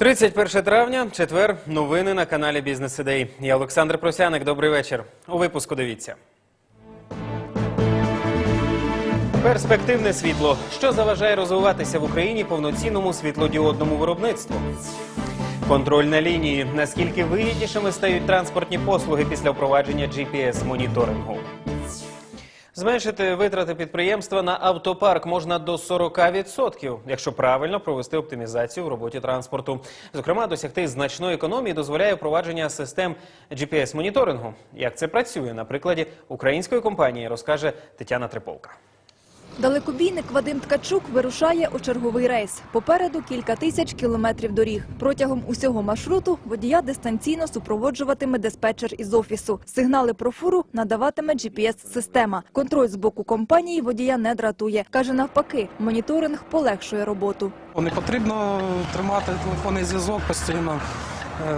31 травня, четвер. Новини на каналі Бізнес Ідей. Я Олександр Просяник. Добрий вечір. У випуску дивіться. Перспективне світло. Що заважає розвиватися в Україні повноцінному світлодіодному виробництву? Контроль на лінії. Наскільки вигіднішими стають транспортні послуги після впровадження GPS-моніторингу? Зменшити витрати підприємства на автопарк можна до 40%, якщо правильно провести оптимізацію в роботі транспорту. Зокрема, досягти значної економії дозволяє впровадження систем GPS-моніторингу. Як це працює на прикладі української компанії, розкаже Тетяна Триполка. Далекобійник Вадим Ткачук вирушає у черговий рейс. Попереду кілька тисяч кілометрів доріг. Протягом усього маршруту водія дистанційно супроводжуватиме диспетчер із офісу. Сигнали про фуру надаватиме GPS-система. Контроль з боку компанії водія не дратує. Каже навпаки, моніторинг полегшує роботу. Не потрібно тримати телефонний зв'язок постійно. Е,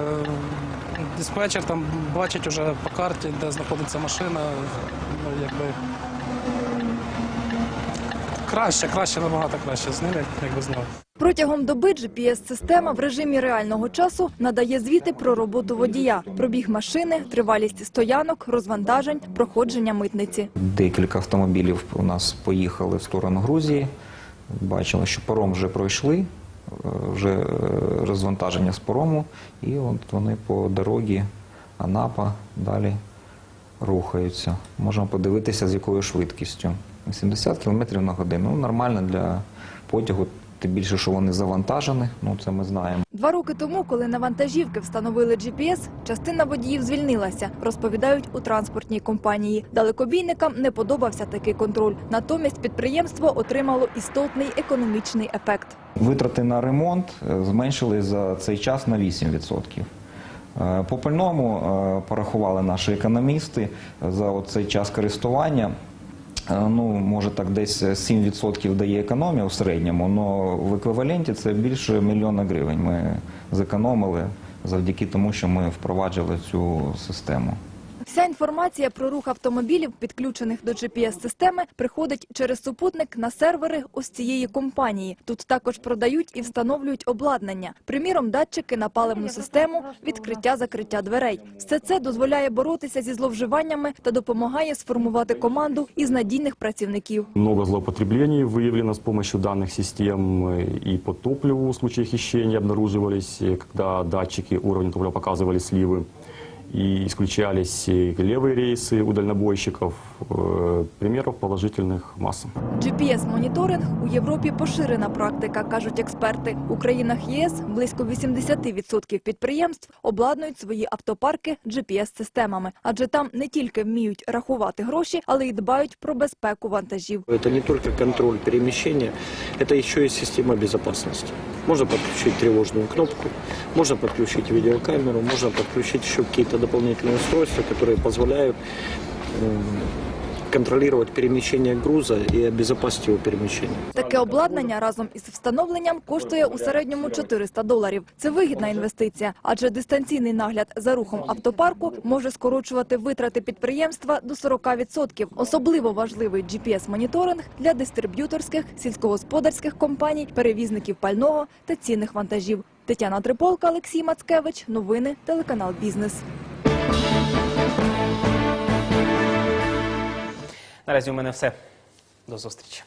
Диспетчер там бачить уже по карті, де знаходиться машина. Ну, якби краще, краще, набагато краще з ним, як- якби знав. Протягом доби GPS-система в режимі реального часу надає звіти про роботу водія, пробіг машини, тривалість стоянок, розвантажень, проходження митниці. Декілька автомобілів у нас поїхали в сторону Грузії. Бачили, що паром вже пройшли, е, вже е, розвантаження з парому, і от вони по дорозі Анапа далі рухаються. Можемо подивитися, з якою швидкістю. 70 км на годину. Ну, нормально для потягу, тим більше, що вони завантажені, ну це ми знаємо. Два роки тому, коли на вантажівки встановили GPS, частина водіїв звільнилася, розповідають у транспортній компанії. Далекобійникам не подобався такий контроль. Натомість підприємство отримало істотний економічний ефект. Витрати на ремонт е, зменшили за цей час на 8%. Е, По пальному е, порахували наші економісти за цей час користування. Е, Ну, може так десь 7% дає економія в середньому, але в еквіваленті це більше мільйона гривень ми зекономили завдяки тому, що ми впроваджували цю систему. Вся інформація про рух автомобілів, підключених до GPS-системи, приходить через супутник на сервери ось цієї компанії. Тут також продають і встановлюють обладнання. Приміром, датчики на паливну систему, відкриття-закриття дверей. Все це дозволяє боротися зі зловживаннями та допомагає сформувати команду із надійних працівників. Много злоупотреблений выявлено с помощью данных систем э, и по топливу в случае хищения обнаруживались, э, когда датчики уровня топлива показывали сливы и исключались э, левые рейсы у дальнобойщиков. Э, Примеров положительных масса. GPS-моніторинг у Європі поширена практика, кажуть експерти. У країнах ЄС близько 80% підприємств обладнують свої автопарки GPS-системами, адже там не тільки вміють рахувати гроші, але й дбають про безпеку вантажів. Это не только контроль перемещения, это еще и система безопасности. Можно подключить тревожную кнопку, можно подключить видеокамеру, можно подключить еще какие-то дополнительные устройства, которые позволяют контролировать перемещение груза и обезопасить его перемещение. Таке обладнання разом із встановленням коштує у середньому 400 доларів. Це вигідна інвестиція, адже дистанційний нагляд за рухом автопарку може скорочувати витрати підприємства до 40%. Особливо важливий GPS-моніторинг для дистриб'юторських, сільськогосподарських компаній, перевізників пального та цінних вантажів. Тетяна Триполка, Олексій Мацкевич. Новини телеканал Бізнес. Наразі у мене все. До зустрічі.